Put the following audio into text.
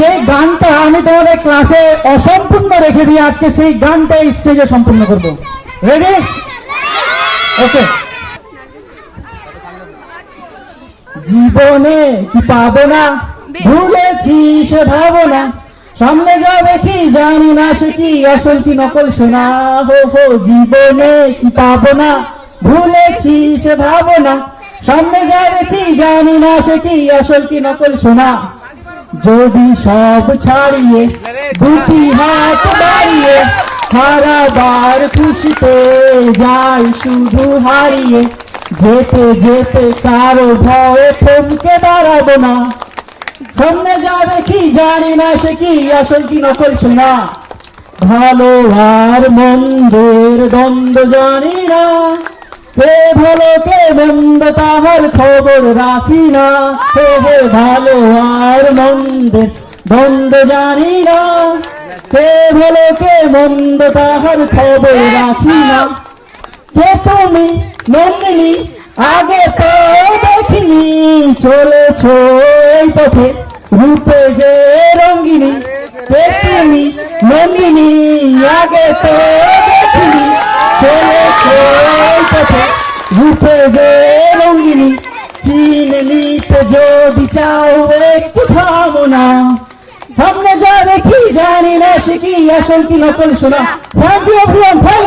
যে গানটা আমি তোমাদের ক্লাসে অসম্পূর্ণ রেখে দিয়ে আজকে সেই গানটা স্টেজে সম্পূর্ণ করব। রেডি ওকে জীবনে কি পাবো না? ভুলেছি সে ভাবনা। সামনে যাবে কি জানি না সে কি আসল কি নকল শোনা হো হো জীবনে কি পাবো না? ভুলেছি সে ভাবনা। সামনে যাবে কি জানি না সে কি আসল কি নকল শোনা যদি সব ছাড়িয়ে দুটি হাত বাড়িয়ে হারাবার খুশিতে যাই শুধু হারিয়ে যেতে যেতে কারও ভয়ে থমকে দাঁড়াবো না সামনে যাবে কি জানি না সে কি আসল কি নকল শোনা ভালো আর মন্দের দ্বন্দ্ব জানি না কে ভালো কে মন্দ তাহার খবর রাখি না? হে ভালো আর মন্দের দ্বন্দ্ব জানি না। কে ভালো কে মন্দ তাহার খবর রাখি না? কে তুমি নন্দিনী? আগে তো দেখিনি। চলেছ এই পথে রূপে যে রঙ্গিনী। কে তুমি নন্দিনী? আগে তো রূপে যে রঙ্গিনী চিনে নিতে যদি চাও একটু থামো না। সামনে যা দেখি জানি না সে কি আসল কি নকল শোনা। Thank you everyone thank